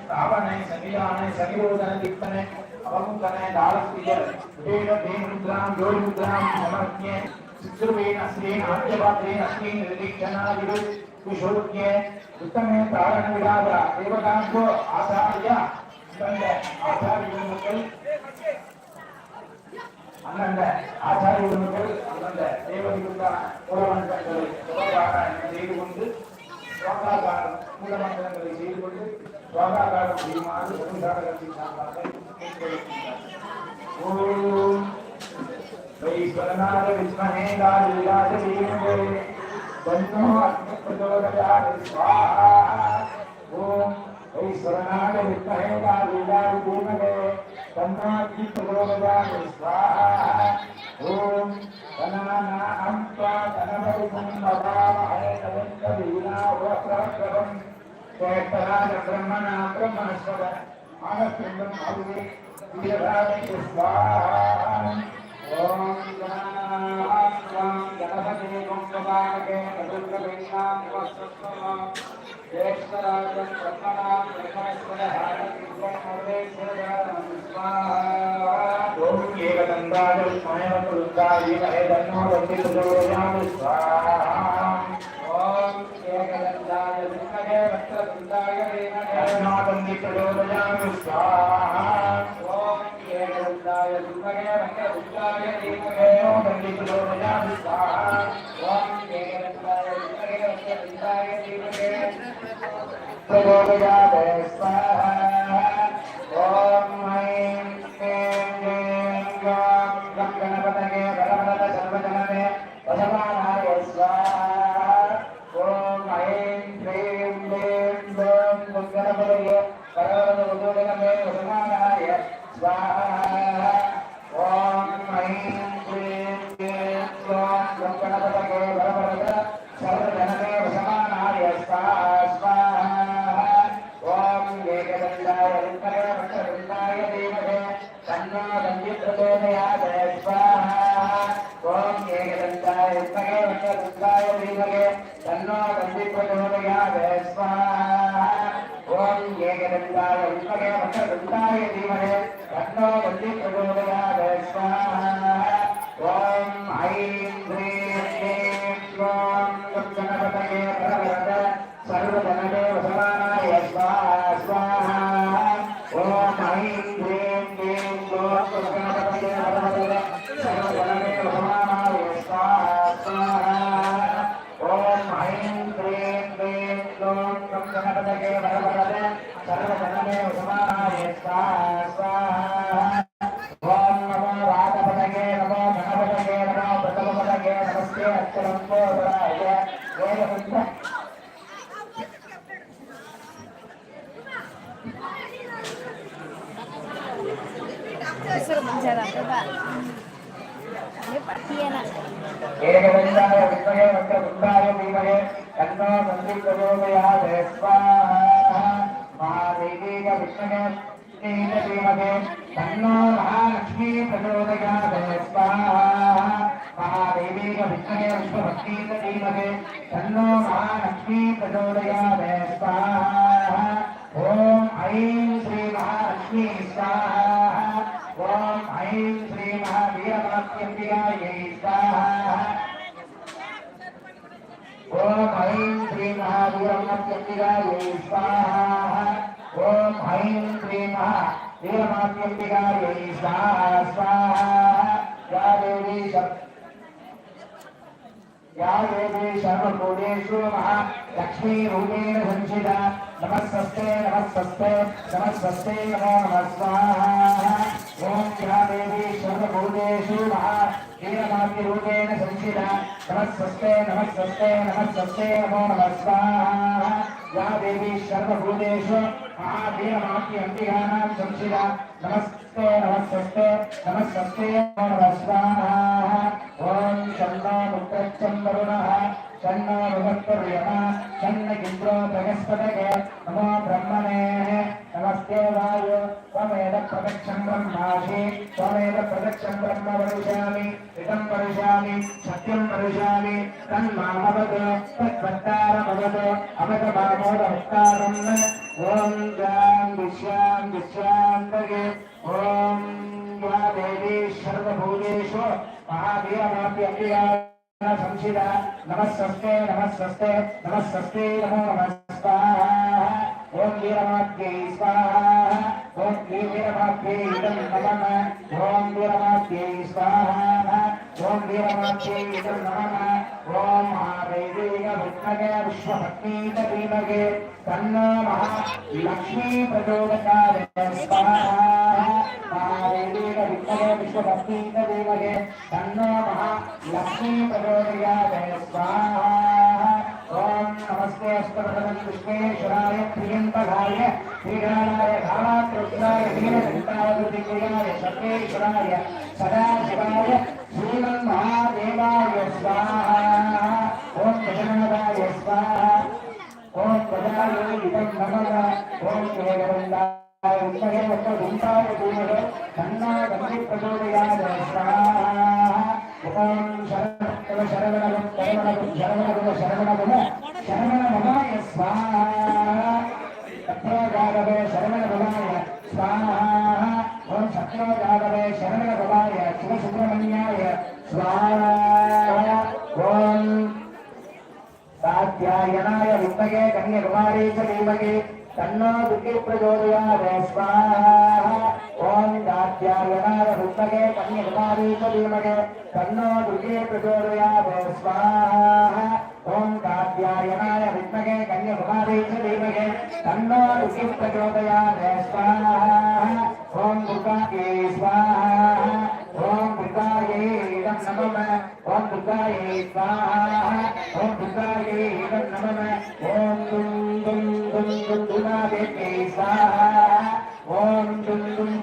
ஸ்தாபனை சங்கிலானை சங்கிரோதன தித்தனை அவமுத்தனை தாளஸ்தியர் உபேன தேமுத்ராம் ஜோதிமுத்ராம் நமர்க்கிய சித்ருவேன ஸ்ரீன் ஆத்தியபாத்திரேன் அஸ்மீன் நிர்தீக்ஷனாதிரு कुशोज्ञ उत्तमे प्राण विराज देवकांत आचार्य आचार्य मंडल அந்தந்த ஆச்சாரியர்கள் அந்தந்த தேவதைகளுக்கான புறவணக்கங்களை செய்து கொண்டு ரோகாகாரம் மூலமந்திரங்களை செய்து கொண்டு ரோகாகாரம் செய்யுமாறு ஒழுங்காகத்தில் சார்பார்கள் ஓம் வைஸ்வரநாத விஸ்மனே காலிலாத வீரங்கள் தன்னோ அஸ்மத்பிரதோதயாத ஸ்வாஹா. ஓம் வைஸ்வரநாத ब्रह्मणा ब्रह्मणस्पद मानस्पन्दं भावे वीरराजे स्वाहा ఏకదండాలు స్వయం వృద్ధా ఏక హే ధర్మ స్వాహా Obrigado. Disuruh bicara coba. Ini Pak Tiana. ఏకదండాయ విద్మహే వక్రతుండాయ ధీమహే తన్నో నంది ప్రచోదయాత్ స్వాహా మహాదేవీక విద్మహే శ్రీన ధీమహే తన్నో మహాలక్ష్మీ ప్రచోదయాత్ స్వాహా ऐं श्रीमहावीरवाक्यम्बिकायै स्वाहा ॐ ऐं श्रीमहावीरवाक्यम्बिकायै स्वाहा ॐ ऐं श्रीमहावीरवाक्यम्बिकायै स्वाहा स्वाहा या देवी या देवी सर्वभूतेषु महा लक्ष्मीरूपेण संशिता नमस्सस्ते नमस्सस्ते नमस्सस्ते नमो नमः स्वाहा ॐ या देवी सर्वभूतेषु महा वीरमातृरूपेण संचिता नमस्ते नमस्ते नमस्ते नमो नमः स्वाहा या देवी सर्वभूतेषु महावीरमातृ अम्बिकानां संचिता नमस्ते नमस्ते नमस्ते नमो नमः स्वाहा ॐ शन्नो मुक्तच्चं वरुणः शन्नो भगवत्पर्यमा शन्न इन्द्रो बृहस्पतये नमो ब्रह्मणे नमस्ते वायु ప్రదక్షం బ్రహ్మాషే త్వమేవ ప్రదక్షం బ్రహ్మ వదిష్యామి హితం వదిష్యామి సత్యం వదిష్యామి తన్మామవత్ తద్వత్తారమవత్ అవత మామోదవత్తారం ఓం జాం విశ్యాం విశ్రాంతగే ఓం యా దేవీ సర్వభూతేషు మహాదేవాప్య అభియా సంసిద నమస్సస్తే నమస్సస్తే నమస్సస్తే నమో నమస్వాహ ఓం వీరమాత్యై స్వాహ. ఓం వీరమాత్యై ఇదం నమః. ఓం వీరమాత్యై స్వాహ ఓం వీరమాత్యై ఇదం నమః. ఓం మహావేదేయ విద్మగే విశ్వభక్తీత ధీమగే. తన్నో మహా లక్ష్మీ స్వాహ. विश्वेश्वराय प्रियन्तकाय श्रीगणाय धामात्रुद्राय हीनचिन्ताय कृतिकुलाय सर्वेश्वराय सदाशिवाय श्रीमन्महादेवाय स्वाहा ॐ गजनादाय स्वाहा ॐ गजाय इदं नमः ॐ वेगवन्दाय विद्महे वक्रतुण्डाय धीमहि तन्नो गणपति प्रचोदयाय स्वाहा ॐ शरणं शरणं शरणं शरणं शरणं ஓம் சாத்தியாயனாய வித்மகே கன்யகுமாரே ச தீமகே தன்னோ துக்கி பிரச்சோதயாவே ஸ்வாஹா ஓம் சாத்தியாயனாய வித்மகே கன்யகுமாரே ச தீமகே தன்னோ துக்கி பிரச்சோதயாவே ஓம் சாத்தியாயனாய வித்மகே கன்யகுமாரே தன்னோ துக்கி பிரச்சோதயாவே ஓம் துர்காயே ஸ்வாஹா ஓம் துர்காயே இடம் நமம ஓம் துர்காயே ஸ்வாஹா ஓம் துர்காயே இடம் நமம ஓம் தும் தும் தும் தும் துர்காயே ஸ்வாஹா ஓம் தும் தும்